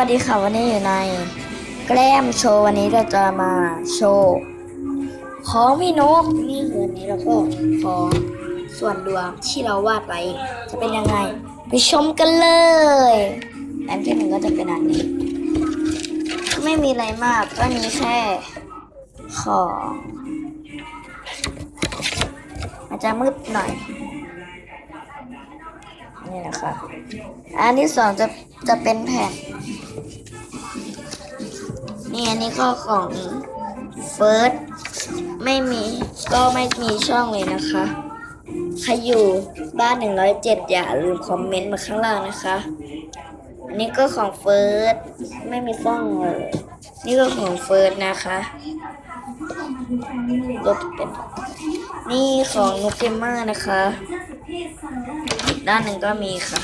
วัสดีค่ะวันนี้อยู่ใน แกล้มโชว์วันนี้เราจะมาโชว์ของพี่นกนี่คือนี้แล้วก็ของส่วนรวมที่เราวาดไว้จะเป็นยังไง ไปชมกันเลยอันที่หนึ่งก็จะเป็นอันนี้ ไม่มีอะไรมากก็มีแค่ ของอาจจะมืดหน่อยนี่นะคะอันที่สองจะจะเป็นแผ่น นี่อันนี้ก็ของเฟิร์สไม่มีก็ไม่มีช่องเลยนะคะใครอยู่บ้าน 107 อย่าลืมคอมเมนต์มาข้างล่างนะคะ อันนี้ก็ของเฟิร์สไม่มีช่องเลยนี่ก็ของเฟิร์สนะคะลบเป็นนี่ของนุกเกมเมอร์นะคะ ด้านหนึ่งก็มีค่ะ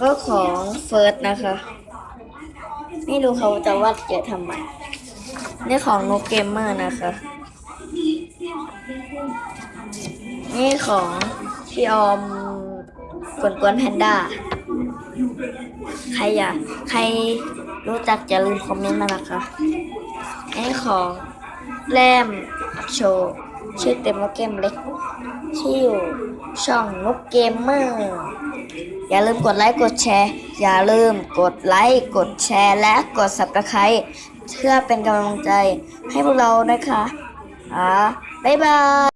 ก็ของเฟิร์สนะคะ ไม่รู้เขาจะวาดเยอะทำไมนี่ของโนเกมเมอร์นะคะ นี่ของพี่ออมกวนกวนแพนด้า ใครอยากใครรู้จักอย่าลืมคอมเมนต์มานะคะนี่ของ แรมโชว์ชื่อเต็มว่าเกมเล็กที่อยู่ช่องนุกเกมเมอร์ อย่าลืมกดไลค์กดแชร์ อย่าลืมกดไลค์กดแชร์และกด subscribe เพื่อเป็นกำลังใจให้พวกเรานะคะอ่าบ๊ายบาย